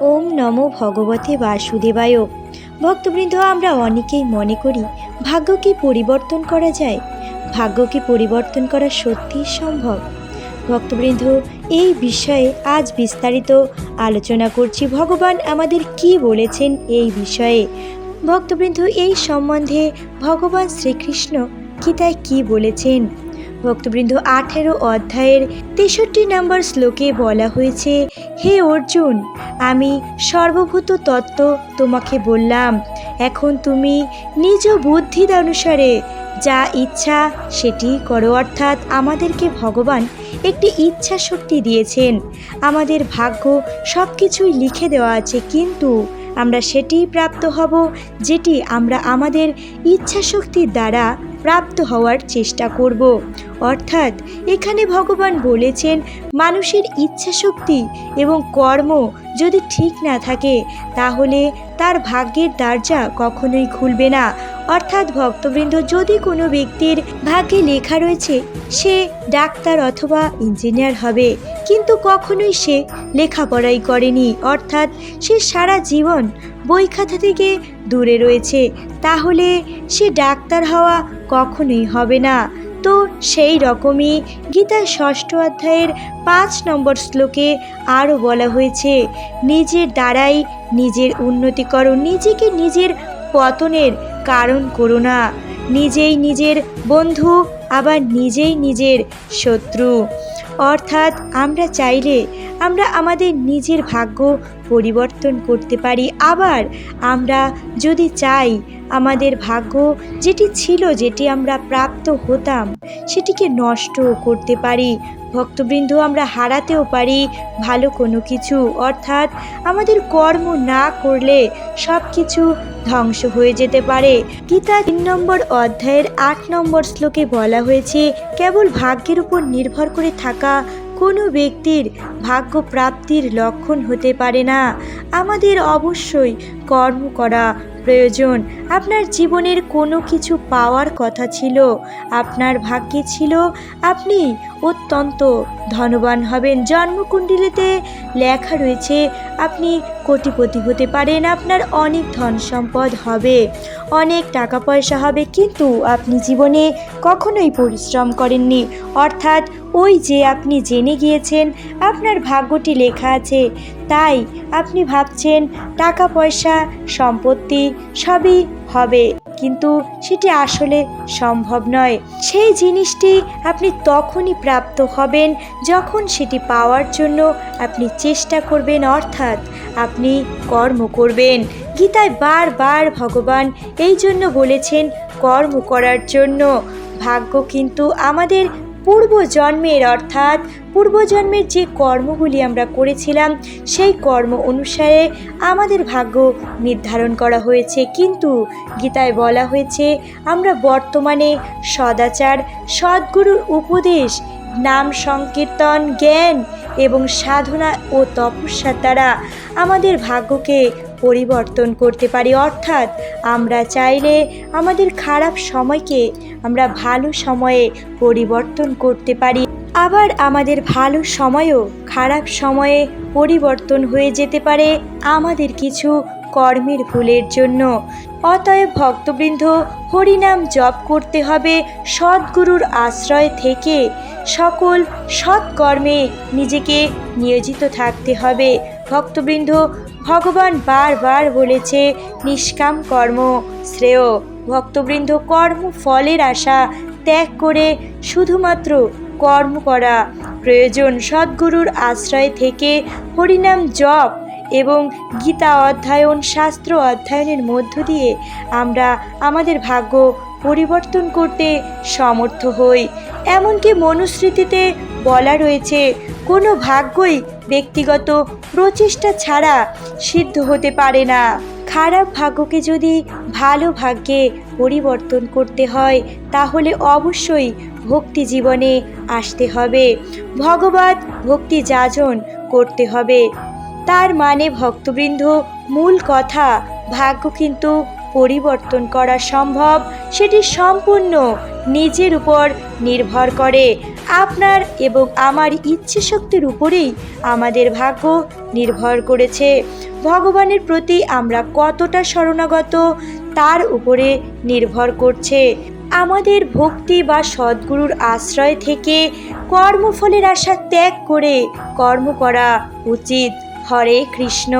ওম নমো ভগবতে বাসুদেবায়। ভক্তবৃন্দ, আমরা অনেকেই মনে করি ভাগ্যকে পরিবর্তন করা যায়। ভাগ্যকে পরিবর্তন করা সত্যিই সম্ভব। ভক্তবৃন্দ, এই বিষয়ে আজ বিস্তারিত আলোচনা করছি। ভগবান আমাদের কি বলেছেন এই বিষয়ে? ভক্তবৃন্দ, এই সম্বন্ধে ভগবান শ্রীকৃষ্ণ গীতায় কি বলেছেন? ভক্তবৃন্দ, আঠেরো অধ্যায়ের তেষট্টি নম্বর শ্লোকে বলা হয়েছে, হে অর্জুন, আমি সর্বভূত তত্ত্ব তোমাকে বললাম, এখন তুমি নিজ বুদ্ধি অনুসারে যা ইচ্ছা সেটি করো। অর্থাৎ আমাদেরকে ভগবান একটি ইচ্ছা শক্তি দিয়েছেন। আমাদের ভাগ্য সব কিছুই লিখে দেওয়া আছে, কিন্তু আমরা সেটিই প্রাপ্ত হব, যেটি আমরা আমাদের ইচ্ছা শক্তির দ্বারা প্রাপ্ত হওয়ার চেষ্টা করব। অর্থাৎ এখানে ভগবান বলেছেন, মানুষের ইচ্ছা শক্তি এবং কর্ম যদি ঠিক না থাকে, তাহলে তার ভাগ্যের দরজা কখনোই খুলবে না। অর্থাৎ ভক্তবৃন্দ, যদি কোনো ব্যক্তির ভাগ্যে লেখা রয়েছে, সে ডাক্তার অথবা ইঞ্জিনিয়ার হবে, কিন্তু কখনোই সে লেখাপড়াই করেনি। অর্থাৎ সে সারা জীবন বই খাতা থেকে দূরে রয়েছে। তাহলে সে ডাক্তার হওয়া কখনোই হবে না। তো সেই রকমই গীতার ষষ্ঠ অধ্যায়ের পাঁচ নম্বর শ্লোকে আরও বলা হয়েছে, নিজের দ্বারাই নিজের উন্নতি করো, নিজেকে নিজের পতনের কারণ করো না। নিজেই নিজের বন্ধু, আবার নিজেই নিজের শত্রু। অর্থাৎ আমরা চাইলে আমরা আমাদের নিজের ভাগ্য পরিবর্তন করতে পারি। আবার আমরা যদি চাই আমাদের ভাগ্য যেটি ছিল, যেটি আমরা প্রাপ্ত হতাম, সেটিকে নষ্ট করতে পারি। ভক্তবৃন্দ, আমরা হারাতেও পারি, ভালো কোনো কিছু। অর্থাৎ আমাদের কর্ম না করলে সব কিছু ধ্বংস হয়ে যেতে পারে। গীতা তিন নম্বর অধ্যায়ের আট নম্বর শ্লোকে বলা হয়েছে, কেবল ভাগ্যের উপর নির্ভর করে থাকা কোনো ব্যক্তির ভাগ্য প্রাপ্তির লক্ষণ হতে পারে না। আমাদের অবশ্যই কর্ম করা প্রয়োজন। আপনার জীবনের কোনো কিছু পাওয়ার কথা ছিল, আপনার ভাগ্যে ছিল, আপনি অত্যন্ত ধনবান হবেন। জন্মকুণ্ডলিতে লেখা রয়েছে, আপনি কোটিপতি হতে পারেন, আপনার অনেক ধন সম্পদ হবে, অনেক টাকা পয়সা হবে, কিন্তু আপনি জীবনে কখনোই পরিশ্রম করেননি। অর্থাৎ ওই যে আপনি জেনে গিয়েছেন, আপনার ভাগ্যটি লেখা আছে, তাই আপনি ভাবছেন টাকা পয়সা, সম্পত্তি সবই হবে। কিন্তু সেটি আসলে সম্ভব নয়। সেই জিনিসটি আপনি তখনই প্রাপ্ত হবেন যখন সেটি পাওয়ার জন্য আপনি চেষ্টা করবেন, অর্থাৎ আপনি কর্ম করবেন। গীতায় বারবার ভগবান এই জন্য বলেছেন, কর্ম করার জন্য। ভাগ্য কিন্তু আমাদের পূর্বজন্মের অর্থাৎ পূর্বজন্মের যে কর্মগুলি আমরা করেছিলাম, সেই কর্ম অনুসারে আমাদের ভাগ্য নির্ধারণ করা হয়েছে। কিন্তু গীতায় বলা হয়েছে, আমরা বর্তমানে সদাচার, সদ্গুরুর উপদেশ, নাম সংকীর্তন, জ্ঞান এবং সাধনা ও তপস্যার দ্বারা আমাদের ভাগ্যকে পরিবর্তন করতে পারি। অর্থাৎ আমরা চাইলে আমাদের খারাপ সময়কে আমরা ভালো সময়ে পরিবর্তন করতে পারি। আবার আমাদের ভালো সময়ও খারাপ সময়ে পরিবর্তন হয়ে যেতে পারে। আমাদের কিছু কর্মের ভুলের জন্য। অতএব ভক্তবৃন্দ, হরিনাম জপ করতে হবে সদ্গুরুর আশ্রয় থেকে। সকল সৎকর্মে নিজেকে নিয়োজিত থাকতে হবে। ভক্তবৃন্দ, ভগবান বারবার বলেছে, নিষ্কাম কর্ম শ্রেয়। ভক্তবৃন্দ, কর্ম ফলের আশা ত্যাগ করে শুধুমাত্র কর্ম করা প্রয়োজন। সদ্গুরুর আশ্রয় থেকে হরিনাম জপ এবং গীতা অধ্যয়ন, শাস্ত্র অধ্যয়নের মধ্য দিয়ে আমরা আমাদের ভাগ্য পরিবর্তন করতে সমর্থ হই। এমনকি মনুস্মৃতিতে বলা রয়েছে, কোনো ভাগ্যই ব্যক্তিগত প্রচেষ্টা ছাড়া সিদ্ধ হতে পারে না। খারাপ ভাগ্যকে যদি ভালো ভাগ্যে পরিবর্তন করতে হয়, তাহলে অবশ্যই ভক্তি জীবনে আসতে হবে। ভগবত ভক্তি যাজন করতে হবে। তার মানে ভক্তবৃন্দ, মূল কথা, ভাগ্য কিন্তু পরিবর্তন করা সম্ভব, সেটি সম্পূর্ণ নিজের উপর নির্ভর করে। আপনার এবং আমার ইচ্ছে শক্তির উপরেই আমাদের ভাগ্য নির্ভর করেছে। ভগবানের প্রতি আমরা কতটা শরণাগত, তার উপরে নির্ভর করছে। আমাদের ভক্তি বা সদ্গুরুর আশ্রয় থেকে কর্মফলের আশা ত্যাগ করে কর্ম করা উচিত। হরে কৃষ্ণ।